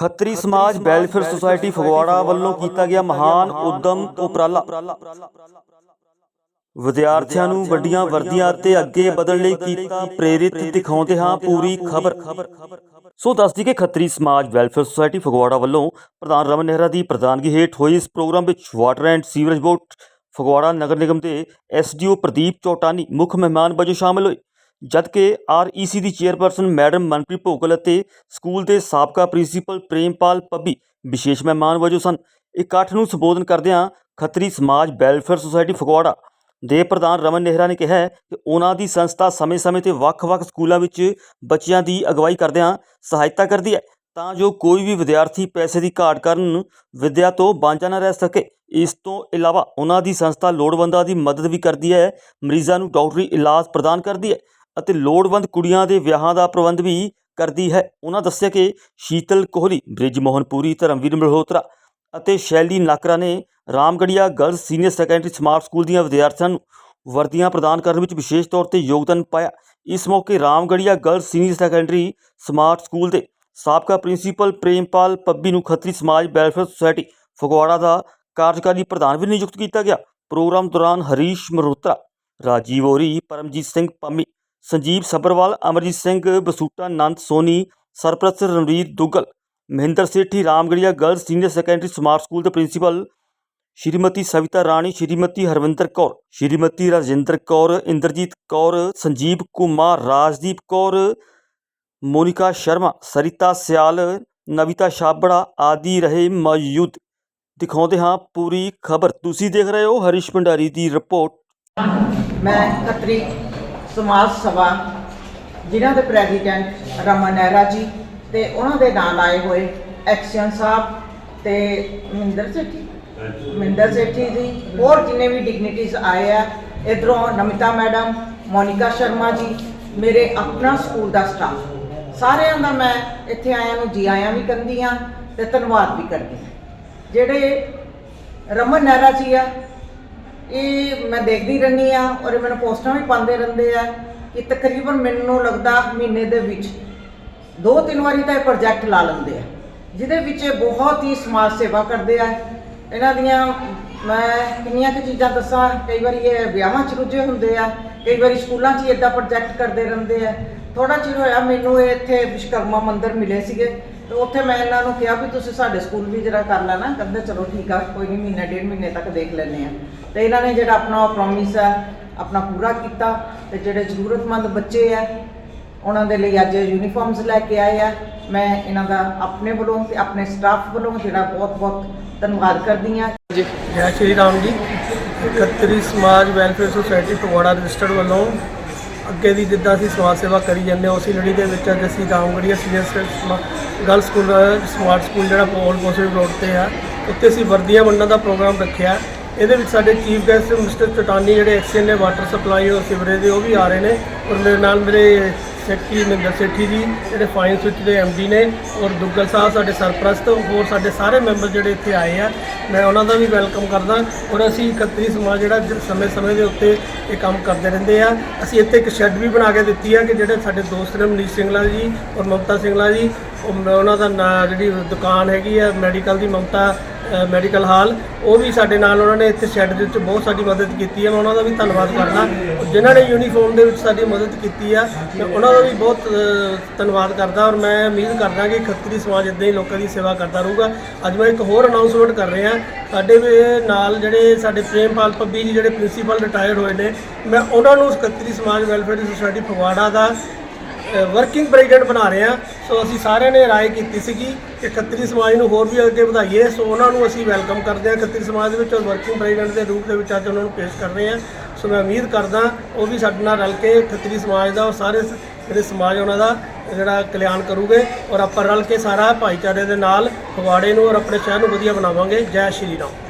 Khatri Samaj welfare society Phagwara ਵੱਲੋਂ ਕੀਤਾ ਗਿਆ ਮਹਾਨ ਉਦਮ ਉਪਰਾਲਾ। ਵਿਦਿਆਰਥੀਆਂ ਨੂੰ ਵੱਡੀਆਂ ਵਰਦੀਆਂ ਅਤੇ ਅੱਗੇ ਵਧਣ ਲਈ ਕੀਤਾ ਪ੍ਰੇਰਿਤ ਦਿਖਾਉਂਦੇ ਹਾਂ ਪੂਰੀ ਖਬਰ। ਸੋ ਦੱਸਦੀ ਕਿ ਖੱਤਰੀ ਸਮਾਜ ਵੈਲਫੇਅਰ ਸੁਸਾਇਟੀ ਫਗਵਾੜਾ ਵੱਲੋਂ ਪ੍ਰਧਾਨ ਰਮਨ ਨਹਿਰਾ ਦੀ ਪ੍ਰਧਾਨਗੀ ਹੇਠ ਹੋਏ ਇਸ ਪ੍ਰੋਗਰਾਮ ਵਿੱਚ water and sewerage board Phagwara ਨਗਰ ਨਿਗਮ ਦੇ ਐਸਡੀਓ ਪ੍ਰਦੀਪ ਚੌਟਾਨੀ ਮੁੱਖ ਮਹਿਮਾਨ ਵਜੋਂ ਸ਼ਾਮਲ ਹੋਏ। ਜਦਕਿ ਆਰਈਸੀ ਦੀ ਚੇਅਰਪਰਸਨ ਮੈਡਮ ਮਨਪ੍ਰੀਤ ਭੋਗਲ ਅਤੇ ਸਕੂਲ ਦੇ ਸਾਬਕਾ ਪ੍ਰਿੰਸੀਪਲ ਪ੍ਰੇਮਪਾਲ ਪੱਬੀ ਵਿਸ਼ੇਸ਼ ਮਹਿਮਾਨ ਵਜੋਂ ਸਨ। ਇਕੱਠ ਨੂੰ ਸੰਬੋਧਨ ਕਰਦਿਆਂ ਖੱਤਰੀ ਸਮਾਜ ਵੈਲਫੇਅਰ ਸੁਸਾਇਟੀ ਫਗਵਾੜਾ ਦੇ ਪ੍ਰਧਾਨ ਰਮਨ ਨਹਿਰਾ ਨੇ ਕਿਹਾ ਹੈ ਕਿ ਉਹਨਾਂ ਦੀ ਸੰਸਥਾ ਸਮੇਂ-ਸਮੇਂ ਤੇ ਵੱਖ-ਵੱਖ ਸਕੂਲਾਂ ਵਿੱਚ ਬੱਚਿਆਂ ਦੀ ਅਗਵਾਈ ਕਰਦਿਆਂ ਸਹਾਇਤਾ ਕਰਦੀ ਹੈ। ਤਾਂ ਜੋ ਕੋਈ ਵੀ ਵਿਦਿਆਰਥੀ ਪੈਸੇ ਦੀ ਘਾਟ ਕਾਰਨ ਵਿੱਦਿਆ ਤੋਂ ਵਾਂਝਾ ਨਾ ਰਹਿ ਸਕੇ, ਇਸ ਤੋਂ ਇਲਾਵਾ ਉਹਨਾਂ ਦੀ ਸੰਸਥਾ ਲੋੜਵੰਦਾਂ ਦੀ ਮਦਦ ਵੀ ਕਰਦੀ ਹੈ, ਮਰੀਜ਼ਾਂ ਨੂੰ ਡਾਕਟਰੀ ਇਲਾਜ ਪ੍ਰਦਾਨ ਕਰਦੀ ਹੈ। ਅਤੇ ਲੋੜਵੰਦ ਕੁੜੀਆਂ ਦੇ ਵਿਆਹਾਂ ਦਾ ਪ੍ਰਬੰਧ ਵੀ ਕਰਦੀ ਹੈ। ਉਹਨਾਂ ਦੱਸਿਆ ਕਿ ਸ਼ੀਤਲ ਕੋਹਲੀ ਬ੍ਰਿਜ ਮੋਹਨਪੁਰੀ ਧਰਮਵੀਰ ਮਲਹੋਤਰਾ ਅਤੇ ਸ਼ੈਲੀ ਨਾਕਰਾ ਨੇ Ramgarhia girls senior secondary smart school ਦੀਆਂ ਵਿਦਿਆਰਥੀਆਂ ਨੂੰ ਵਰਦੀਆਂ ਪ੍ਰਦਾਨ ਕਰਨ ਵਿੱਚ ਵਿਸ਼ੇਸ਼ ਤੌਰ ਤੇ ਯੋਗਦਾਨ ਪਾਇਆ। ਇਸ ਮੌਕੇ Ramgarhia girls senior secondary smart school ਦੇ ਸਾਬਕਾ ਪ੍ਰਿੰਸੀਪਲ ਪ੍ਰੇਮਪਾਲ ਪੱਬੀ ਨੂੰ ਖੱਤਰੀ ਸਮਾਜ ਵੈਲਫੇਅਰ ਸੁਸਾਇਟੀ ਫਗਵਾੜਾ ਦਾ ਕਾਰਜਕਾਰੀ ਪ੍ਰਧਾਨ ਵੀ ਨਿਯੁਕਤ ਕੀਤਾ ਗਿਆ। ਪ੍ਰੋਗਰਾਮ ਦੌਰਾਨ ਹਰੀਸ਼ ਮਰੋਤਰਾ ਰਾਜੀਵ ਔਰੀ, ਪਰਮਜੀਤ ਸਿੰਘ ਪੰਮੀ ਸੰਜੀਵ ਸੱਭਰਵਾਲ, ਅਮਰਜੀਤ ਸਿੰਘ, ਬਸੂਟਾ ਨੰਦ, ਸੋਨੀ, ਸਰਪ੍ਰਸਤ Ranveer Duggal, Mahinder Sethi Ramgarhia girls senior secondary smart school ਦੇ ਪ੍ਰਿੰਸੀਪਲ, ਸ਼੍ਰੀਮਤੀ ਸਵਿਤਾ ਰਾਣੀ, ਸ਼੍ਰੀਮਤੀ ਹਰਵਿੰਦਰ ਕੌਰ, ਸ਼੍ਰੀਮਤੀ ਰਾਜਿੰਦਰ ਕੌਰ, ਇੰਦਰਜੀਤ ਕੌਰ, ਸੰਜੀਵ ਕੁਮਾਰ, ਰਾਜਦੀਪ ਕੌਰ, ਮੋਨਿਕਾ ਸ਼ਰਮਾ, ਸਰਿਤਾ ਸਿਆਲ, ਨਵਿਤਾ ਛਾਬੜਾ ਆਦਿ ਰਹੇ ਮੌਜੂਦ। ਦਿਖਾਉਂਦੇ ਹਾਂ ਪੂਰੀ ਖਬਰ। ਤੁਸੀਂ ਦੇਖ ਰਹੇ ਹੋ ਹਰੀਸ਼ ਭੰਡਾਰੀ ਦੀ ਰਿਪੋਰਟ। ਮੈਂ ਖੱਤਰੀ ਸਮਾਜ ਸਭਾ, ਜਿਨ੍ਹਾਂ ਦੇ ਪ੍ਰੈਜ਼ੀਡੈਂਟ ਰਮਨ ਨਹਿਰਾ ਜੀ ਤੇ ਉਹਨਾਂ ਦੇ ਨਾਲ ਆਏ ਹੋਏ ਐਕਸ਼ਨ ਸਾਹਿਬ ਤੇ ਮਹਿੰਦਰ ਸੇਠੀ। ਮਹਿੰਦਰ ਸੇਠੀ ਜੀ, ਹੋਰ ਜਿੰਨੇ ਵੀ ਡਿਗਨਿਟੀਜ਼ ਆਏ ਆ, ਇਧਰੋਂ ਨਮਿਤਾ ਮੈਡਮ, ਮੋਨਿਕਾ ਸ਼ਰਮਾ ਜੀ, ਮੇਰੇ ਆਪਣਾ ਸਕੂਲ ਦਾ ਸਟਾਫ ਸਾਰਿਆਂ ਦਾ ਮੈਂ ਇੱਥੇ ਆਇਆਂ ਨੂੰ ਜੀ ਆਇਆਂ ਵੀ ਕਰਦੀ ਆ ਤੇ ਧੰਨਵਾਦ ਵੀ ਕਰਦੀ ਹਾਂ ਜਿਹੜੇ ਰਮਨ ਨਹਿਰਾ ਜੀ ਆ ਇਹ ਮੈਂ ਦੇਖਦੀ ਰਹਿੰਦੀ ਆ ਔਰ ਇਹ ਮੈਨੂੰ ਪੋਸਟਾਂ ਵੀ ਪਾਉਂਦੇ ਰਹਿੰਦੇ ਆ ਕਿ ਤਕਰੀਬਨ ਮੈਨੂੰ ਲੱਗਦਾ ਮਹੀਨੇ ਦੇ ਵਿੱਚ ਦੋ ਤਿੰਨ ਵਾਰੀ ਤਾਂ ਇਹ ਪ੍ਰੋਜੈਕਟ ਲਾ ਲੈਂਦੇ ਆ, ਜਿਹਦੇ ਵਿੱਚ ਇਹ ਬਹੁਤ ਹੀ ਸਮਾਜ ਸੇਵਾ ਕਰਦੇ ਆ। ਇਹਨਾਂ ਦੀਆਂ ਮੈਂ ਕਿੰਨੀਆਂ ਕੁ ਚੀਜ਼ਾਂ ਦੱਸਾਂ, ਕਈ ਵਾਰੀ ਇਹ ਵਿਆਹਾਂ 'ਚ ਰੁੱਝੇ ਹੁੰਦੇ ਆ, ਕਈ ਵਾਰੀ ਸਕੂਲਾਂ 'ਚ ਹੀ ਇਦਾਂ ਪ੍ਰੋਜੈਕਟ ਕਰਦੇ ਰਹਿੰਦੇ ਆ। ਥੋੜਾ ਚਿਰ ਹੋਇਆ ਮੈਨੂੰ ਇਹ ਇੱਥੇ ਵਿਸ਼ਕਰਮਾ ਮੰਦਿਰ ਮਿਲੇ ਸੀਗੇ। ਤੇ ਉੱਥੇ ਮੈਂ ਇਹਨਾਂ ਨੂੰ ਕਿਹਾ ਵੀ ਤੁਸੀਂ ਸਾਡੇ ਸਕੂਲ ਵੀ ਜਰਾ ਕਰ ਲੈਣਾ ਕਹਿੰਦੇ ਚਲੋ ਠੀਕ ਆ ਕੋਈ ਨਹੀਂ ਮਹੀਨਾ ਡੇਢ ਮਹੀਨੇ ਤੱਕ ਦੇਖ ਲੈਂਦੇ ਆ ਤੇ ਇਹਨਾਂ ਨੇ ਜਿਹੜਾ ਆਪਣਾ ਪ੍ਰੋਮਿਸ ਆ ਆਪਣਾ ਪੂਰਾ ਕੀਤਾ ਤੇ ਜਿਹੜੇ ਜ਼ਰੂਰਤਮੰਦ ਬੱਚੇ ਆ ਉਹਨਾਂ ਦੇ ਲਈ ਅੱਜ ਯੂਨੀਫਾਰਮਸ ਲੈ ਕੇ ਆਏ ਆ। ਮੈਂ ਇਹਨਾਂ ਦਾ ਆਪਣੇ ਵੱਲੋਂ ਤੇ ਆਪਣੇ ਸਟਾਫ ਵੱਲੋਂ ਜਿਹੜਾ ਬਹੁਤ ਬਹੁਤ ਧੰਨਵਾਦ ਕਰਦੀ ਆ ਜੀ। ਜੈ Shri Ram ji. Khatri Samaj welfare society Phagwara registered ਵੱਲੋਂ ਅੱਗੇ ਦੀ ਜਿੱਦਾਂ ਅਸੀਂ ਸਮਾਜ ਸੇਵਾ ਕਰੀ ਜਾਂਦੇ ਹਾਂ, ਉਸੇ ਲੜੀ ਦੇ ਵਿੱਚ ਅੱਜ ਅਸੀਂ Ramgarhia senior girl school, smart school ਜਿਹੜਾ ਪੋਲ ਪੋਸਟਿਵ ਰੋਡ ਤੇ ਆ, ਉੱਥੇ ਅਸੀਂ ਵਰਦੀਆਂ ਵੰਡਣ ਦਾ ਪ੍ਰੋਗਰਾਮ ਰੱਖਿਆ। ਇਹਦੇ ਵਿੱਚ ਸਾਡੇ ਚੀਫ ਗੈਸਟ ਮਿਸਟਰ ਚਟਾਨੀ, ਜਿਹੜੇ ਐਕਸੀਅਨ ਨੇ ਵਾਟਰ ਸਪਲਾਈ ਔਰ ਸਿਵਰੇਜ ਦੇ, ਉਹ ਵੀ ਆ ਰਹੇ ਨੇ ਔਰ ਮੇਰੇ ਨਾਲ ਮੇਰੇ ਸੈਕਟਰੀ ਮਹਿੰਦਰ ਸੇਠੀ ਜੀ, ਜਿਹੜੇ ਫਾਈਨ ਸਵਿਚ ਦੇ ਐਮਡੀ ਨੇ ਔਰ ਦੁੱਗਲ ਸਾਹਿਬ ਸਾਡੇ ਸਰਪ੍ਰਸਤ, ਹੋਰ ਸਾਡੇ ਸਾਰੇ ਮੈਂਬਰ ਜਿਹੜੇ ਇੱਥੇ ਆਏ ਆ, ਮੈਂ ਉਹਨਾਂ ਦਾ ਵੀ ਵੈਲਕਮ ਕਰਦਾ ਔਰ ਅਸੀਂ ਇਕੱਤਰੀ ਸਮਾਜ ਜਿਹੜਾ ਸਮੇਂ-ਸਮੇਂ ਦੇ ਉੱਤੇ ਇਹ ਕੰਮ ਕਰਦੇ ਰਹਿੰਦੇ ਆ। ਅਸੀਂ ਇੱਥੇ ਇੱਕ ਸ਼ੈੱਡ ਵੀ ਬਣਾ ਕੇ ਦਿੱਤੀ ਆ ਕਿ ਜਿਹੜੇ ਸਾਡੇ ਦੋਸਤ ਨੇ ਮਨੀਸ਼ ਸਿੰਘਲਾ ਜੀ ਔਰ ਮਮਤਾ ਸਿੰਘਲਾ ਜੀ ਉਹਨਾਂ ਦਾ ਨਾਂ ਜਿਹੜੀ ਦੁਕਾਨ ਹੈਗੀ ਆ ਮੈਡੀਕਲ ਦੀ ਮਮਤਾ ਮੈਡੀਕਲ ਹਾਲ ਉਹ ਵੀ ਸਾਡੇ ਨਾਲ ਉਹਨਾਂ ਨੇ ਇੱਥੇ ਸ਼ੈੱਡ ਦੇ ਵਿੱਚ ਬਹੁਤ ਸਾਡੀ ਮਦਦ ਕੀਤੀ ਹੈ। ਮੈਂ ਉਹਨਾਂ ਦਾ ਵੀ ਧੰਨਵਾਦ ਕਰਦਾ। ਜਿਨ੍ਹਾਂ ਨੇ ਯੂਨੀਫਾਰਮ ਦੇ ਵਿੱਚ ਸਾਡੀ ਮਦਦ ਕੀਤੀ ਆ ਮੈਂ ਉਹਨਾਂ ਦਾ ਵੀ ਬਹੁਤ ਧੰਨਵਾਦ ਕਰਦਾ ਔਰ ਮੈਂ ਉਮੀਦ ਕਰਦਾ ਕਿ ਖੱਤਰੀ ਸਮਾਜ ਇਦਾਂ ਹੀ ਲੋਕਾਂ ਦੀ ਸੇਵਾ ਕਰਦਾ ਰਹੂਗਾ। ਅੱਜ ਮੈਂ ਇੱਕ ਹੋਰ ਅਨਾਉਂਸਮੈਂਟ ਕਰ ਰਿਹਾ। ਸਾਡੇ ਵੀ ਨਾਲ ਜਿਹੜੇ ਸਾਡੇ ਪ੍ਰੇਮਪਾਲ ਪੱਬੀ ਜੀ, ਜਿਹੜੇ ਪ੍ਰਿੰਸੀਪਲ ਰਿਟਾਇਰ ਹੋਏ ਨੇ, ਮੈਂ ਉਹਨਾਂ ਨੂੰ ਖੱਤਰੀ ਸਮਾਜ ਵੈਲਫੇਅਰ ਸੁਸਾਇਟੀ ਫਗਵਾੜਾ ਦਾ ਵਰਕਿੰਗ ਪ੍ਰੈਜ਼ੀਡੈਂਟ ਬਣਾ ਰਹੇ ਹਾਂ। ਸੋ ਅਸੀਂ ਸਾਰਿਆਂ ਨੇ ਰਾਏ ਕੀਤੀ ਸੀਗੀ ਕਿ ਖੱਤਰੀ ਸਮਾਜ ਨੂੰ ਹੋਰ ਵੀ ਅੱਗੇ ਵਧਾਈਏ। ਸੋ ਉਹਨਾਂ ਨੂੰ ਅਸੀਂ ਵੈਲਕਮ ਕਰਦੇ ਹਾਂ। ਖੱਤਰੀ ਸਮਾਜ ਦੇ ਵਿੱਚ ਔਰ ਵਰਕਿੰਗ ਪ੍ਰੈਜ਼ੀਡੈਂਟ ਦੇ ਰੂਪ ਦੇ ਵਿੱਚ ਅੱਜ ਉਹਨਾਂ ਨੂੰ ਪੇਸ਼ ਕਰ ਰਹੇ ਹਾਂ। ਸੋ ਮੈਂ ਉਮੀਦ ਕਰਦਾ ਉਹ ਵੀ ਸਾਡੇ ਨਾਲ ਰਲ ਕੇ ਖੱਤਰੀ ਸਮਾਜ ਦਾ ਔਰ ਸਾਰੇ ਜਿਹੜੇ ਸਮਾਜ ਉਹਨਾਂ ਦਾ ਜਿਹੜਾ ਕਲਿਆਣ ਕਰੂਗੇ ਔਰ ਆਪਾਂ ਰਲ ਕੇ ਸਾਰਾ ਭਾਈਚਾਰੇ ਦੇ ਨਾਲ ਫਗਵਾੜੇ ਨੂੰ ਔਰ ਆਪਣੇ ਸ਼ਹਿਰ ਨੂੰ ਵਧੀਆ ਬਣਾਵਾਂਗੇ। ਜੈ ਸ਼੍ਰੀ ਰਾਮ।